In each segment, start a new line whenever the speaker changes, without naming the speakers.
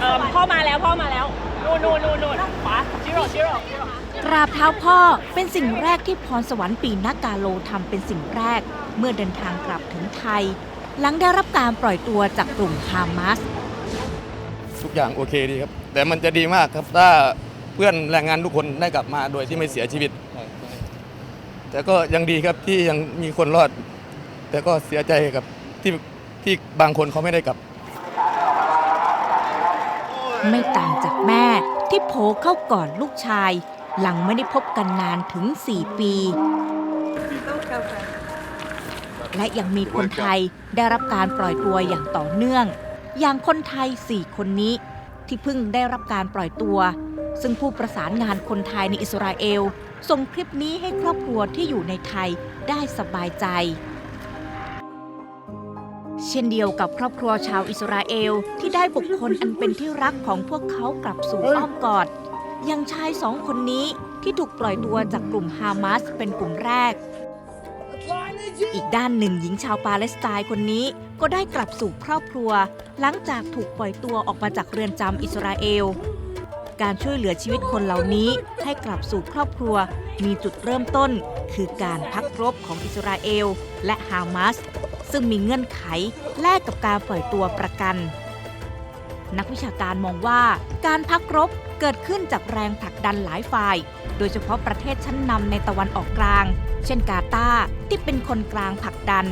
เออพ่อมาแล้วพ่อมาแล้วนู่นนู่นนู่นนู่นขวาชิโร่ชิโร่ชิโร่
กราบเท้าพ่อเป็นสิ่งแรกที่พรสวรรค์ปีนักกาโลทำเป็นสิ่งแรก เมื่อเดินทางกลับถึงไทย หลังได้รับการปล่อยตัวจากกลุ่มฮามาส
ทุกอย่างโอเคดีครับ แต่มันจะดีมากครับถ้าเพื่อนแรงงานทุกคนได้กลับมาโดยที่ไม่เสียชีวิต แต่ก็ยังดีครับที่ยังมีคนรอด แต่ก็เสียใจครับที่ที่บางคนเขาไม่ได้กลับ
ไม่ต่างจากแม่ที่โผล่เข้ากอดลูกชาย หลังไม่ได้พบกันนานถึง 4 ปี และยังมีคนไทยได้รับการปล่อยตัวอย่างต่อเนื่อง อย่างคนไทย 4 คนนี้ ที่เพิ่งได้รับการปล่อยตัว ซึ่งผู้ประสานงานคนไทยในอิสราเอลส่งคลิปนี้ให้ครอบครัวที่อยู่ในไทยได้สบายใจ เช่นเดียวกับครอบครัวชาวอิสราเอลที่ได้บุคคลอันเป็นที่รักของพวกเขากลับสู่อ้อมกอดอย่างชายสองคนนี้ที่ถูกปล่อยตัวจากกลุ่มฮามาสเป็นกลุ่มแรก อีกด้านหนึ่งหญิงชาวปาเลสไตน์คนนี้ก็ได้กลับสู่ครอบครัว หลังจากถูกปล่อยตัวออกมาจากเรือนจำอิสราเอล การช่วยเหลือชีวิตคนเหล่านี้ให้กลับสู่ครอบครัว มีจุดเริ่มต้น คือการพักรบของอิสราเอลและฮามาส ซึ่งมีเงื่อนไขแลกกับการปล่อยตัวประกัน นักวิชาการมองว่าการพักรบเกิดขึ้นจากแรงผลักดันหลายฝ่าย โดยเฉพาะประเทศชั้นนำในตะวันออกกลาง เช่นกาตาร์ที่เป็นคนกลางผลักดัน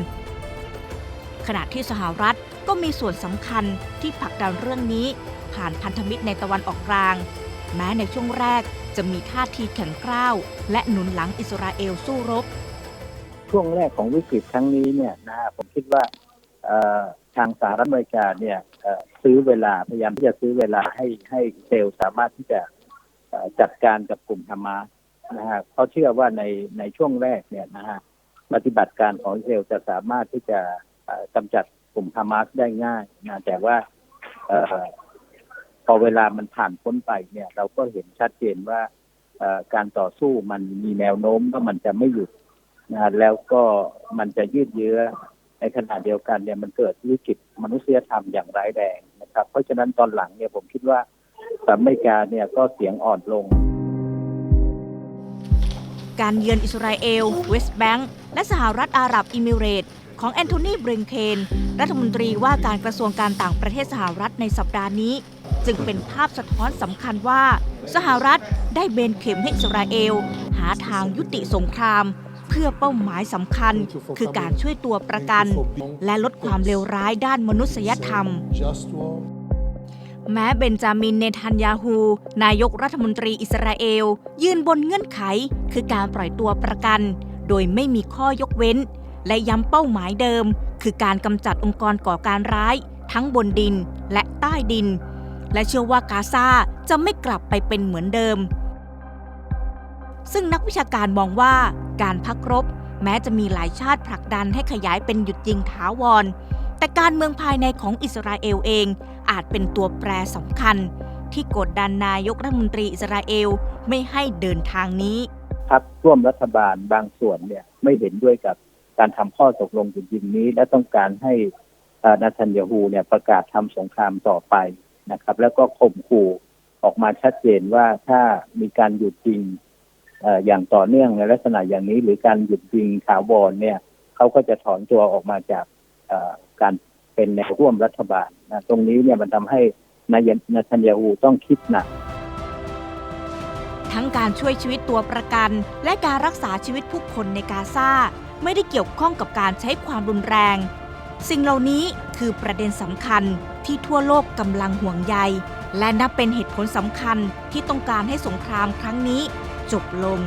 ขณะที่สหรัฐก็มีส่วนสำคัญที่ผลักดันเรื่องนี้ ผ่านพันธมิตรในตะวันออกกลาง แม้ในช่วงแรกจะมีท่าทีแข็งกร้าว และหนุนหลังอิสราเอลสู้รบ
ช่วงแรกของวิกฤตครั้งนี้เนี่ยนะผมคิดว่าทางสหรัฐอเมริกาเนี่ยซื้อเวลาพยายามที่จะซื้อเวลาให้ให้เซลสามารถที่จะจัดการกับกลุ่มฮามาสนะฮะเขาเชื่อว่าในในช่วงแรกเนี่ยนะฮะปฏิบัติการของอิสราเซลจะสามารถที่จะเอ่อกำจัดกลุ่มฮามาสได้ง่ายนะแต่ว่าพอเวลามันผ่านพ้นไปเนี่ย เราก็เห็นชัดเจนว่าการต่อสู้มันมีแนวโน้มว่ามันจะไม่หยุด นะแล้วก็มันจะยืดเยื้อในขณะเดียวกันเนี่ยมันเกิดวิกฤตมนุษยธรรมอย่างร้ายแรงนะครับ เพราะฉะนั้นตอนหลังเนี่ยผมคิดว่าสหรัฐอเมริกาเนี่ยก็เสียงอ่อนลง
การเยือนอิสราเอล เวสต์แบงก์และสหรัฐอาหรับอิมิเรตส์ของแอนโทนีบริงเคน รัฐมนตรีว่าการกระทรวงการต่างประเทศสหรัฐในสัปดาห์นี้ จึงเป็นภาพสะท้อนสำคัญว่า สหรัฐได้เบนเข็มให้อิสราเอล หาทางยุติสงคราม พื่อเป้าหมายสำคัญ คือการช่วยตัวประกัน และลดความเลวร้ายด้านมนุษยธรรม แม้เบนจามินเนทันยาฮู นายกรัฐมนตรีอิสราเอล ยืนบนเงื่อนไข คือการปล่อยตัวประกัน โดยไม่มีข้อยกเว้น และย้ำเป้าหมายเดิม คือการกำจัดองค์กรก่อการร้าย ทั้งบนดินและใต้ดิน และเชื่อว่ากาซาจะไม่กลับไปเป็นเหมือนเดิม ซึ่งนักวิชาการมองว่าการพักรบ แม้จะมีหลายชาติผลักดันให้ขยายเป็นหยุดยิงถาวร แต่การเมืองภายในของอิสราเอลเอง อาจเป็นตัวแปรสำคัญ ที่กดดันนายกรัฐมนตรีอิสราเอลไม่ให้เดินทางนี้
พักร่วมรัฐบาลบางส่วนเนี่ยไม่เห็นด้วยกับการทำข้อตกลงหยุดยิงนี้ และต้องการให้นาทันยาฮูเนี่ยประกาศทำสงครามต่อไปนะครับ แล้วก็ข่มขู่ออกมาชัดเจนว่าถ้ามีการหยุดยิง อย่างต่อเนื่องในลักษณะอย่างนี้ หรือการหยุดยิงถาวรเนี่ยเขาก็จะถอนตัวออกมาจากการเป็นแนวร่วมรัฐบาลนะตรงนี้เนี่ยมันทำให้นายนาทันยาฮูต้องคิดหนัก
ทั้งการช่วยชีวิตตัวประกัน และการรักษาชีวิตผู้คนในกาซาไม่ได้เกี่ยวข้องกับการใช้ความรุนแรง สิ่งเหล่านี้คือประเด็นสำคัญที่ทั่วโลกกำลังห่วงใย และนับเป็นเหตุผลสำคัญที่ต้องการให้สงครามครั้งนี้ จบลง